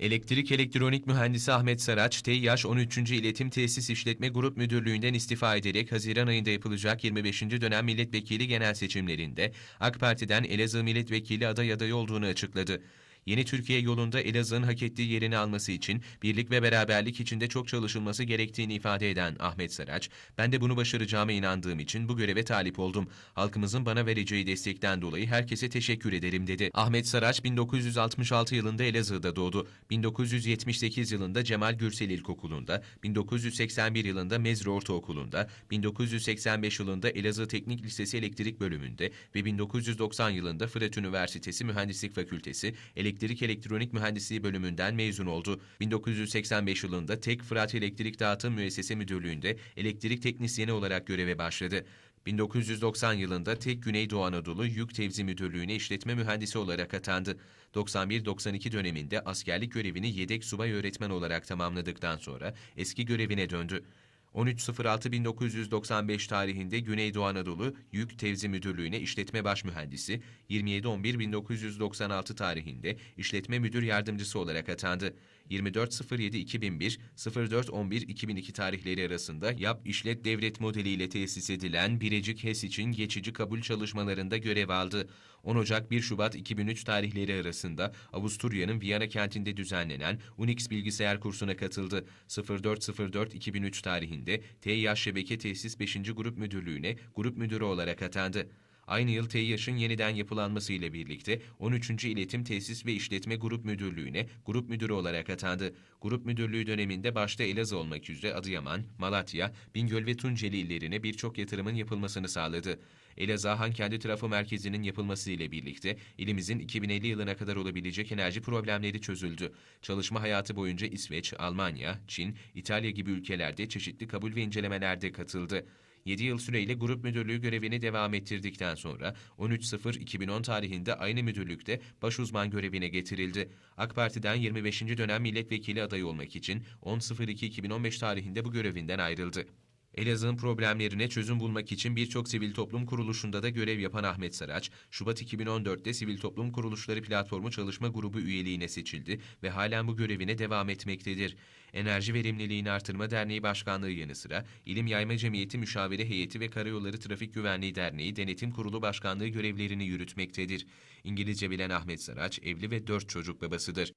Elektrik Elektronik Mühendisi Ahmet Saraç, TİH 13. İletim Tesis İşletme Grup Müdürlüğü'nden istifa ederek Haziran ayında yapılacak 25. dönem milletvekili genel seçimlerinde AK Parti'den Elazığ milletvekili aday adayı olduğunu açıkladı. Yeni Türkiye yolunda Elazığ'ın hak ettiği yerini alması için birlik ve beraberlik içinde çok çalışılması gerektiğini ifade eden Ahmet Saraç, ben de bunu başaracağıma inandığım için bu göreve talip oldum. Halkımızın bana vereceği destekten dolayı herkese teşekkür ederim dedi. Ahmet Saraç 1966 yılında Elazığ'da doğdu. 1978 yılında Cemal Gürsel İlkokulu'nda, 1981 yılında Mezri Ortaokulu'nda, 1985 yılında Elazığ Teknik Lisesi Elektrik Bölümünde ve 1990 yılında Fırat Üniversitesi Mühendislik Fakültesi Elektrik Elektronik Mühendisliği bölümünden mezun oldu. 1985 yılında Tek Fırat Elektrik Dağıtım Müessese Müdürlüğü'nde elektrik teknisyeni olarak göreve başladı. 1990 yılında Tek Güneydoğu Anadolu Yük Tevzi Müdürlüğü'ne işletme mühendisi olarak atandı. 91-92 döneminde askerlik görevini yedek subay öğretmen olarak tamamladıktan sonra eski görevine döndü. 13.06.1995 tarihinde Güneydoğu Anadolu Yük Tevzi Müdürlüğü'ne işletme baş mühendisi, 27.11.1996 tarihinde işletme müdür yardımcısı olarak atandı. 24.07.2001, 04.11.2002 tarihleri arasında yap işlet devlet modeliyle tesis edilen Birecik HES için geçici kabul çalışmalarında görev aldı. 10 Ocak 1 Şubat 2003 tarihleri arasında Avusturya'nın Viyana kentinde düzenlenen Unix bilgisayar kursuna katıldı. 04.04.2003 tarihinde TİH Şebeke Tesis 5. Grup Müdürlüğü'ne grup müdürü olarak atandı. Aynı yıl TİH'ın yeniden yapılanması ile birlikte 13. İletim Tesis ve İşletme Grup Müdürlüğü'ne grup müdürü olarak atandı. Grup müdürlüğü döneminde başta Elazığ olmak üzere Adıyaman, Malatya, Bingöl ve Tunceli illerine birçok yatırımın yapılmasını sağladı. Elazığ Hankendi Trafo Merkezi'nin yapılması ile birlikte ilimizin 2050 yılına kadar olabilecek enerji problemleri çözüldü. Çalışma hayatı boyunca İsveç, Almanya, Çin, İtalya gibi ülkelerde çeşitli kabul ve incelemelerde katıldı. 7 yıl süreyle grup müdürlüğü görevini devam ettirdikten sonra 13.0-2010 tarihinde aynı müdürlükte baş uzman görevine getirildi. AK Parti'den 25. dönem milletvekili adayı olmak için 10.02.2015 tarihinde bu görevinden ayrıldı. Elazığ'ın problemlerine çözüm bulmak için birçok sivil toplum kuruluşunda da görev yapan Ahmet Saraç, Şubat 2014'te Sivil Toplum Kuruluşları Platformu Çalışma Grubu üyeliğine seçildi ve halen bu görevine devam etmektedir. Enerji Verimliliğini Artırma Derneği Başkanlığı yanı sıra İlim Yayma Cemiyeti Müşavire Heyeti ve Karayolları Trafik Güvenliği Derneği Denetim Kurulu Başkanlığı görevlerini yürütmektedir. İngilizce bilen Ahmet Saraç, evli ve dört çocuk babasıdır.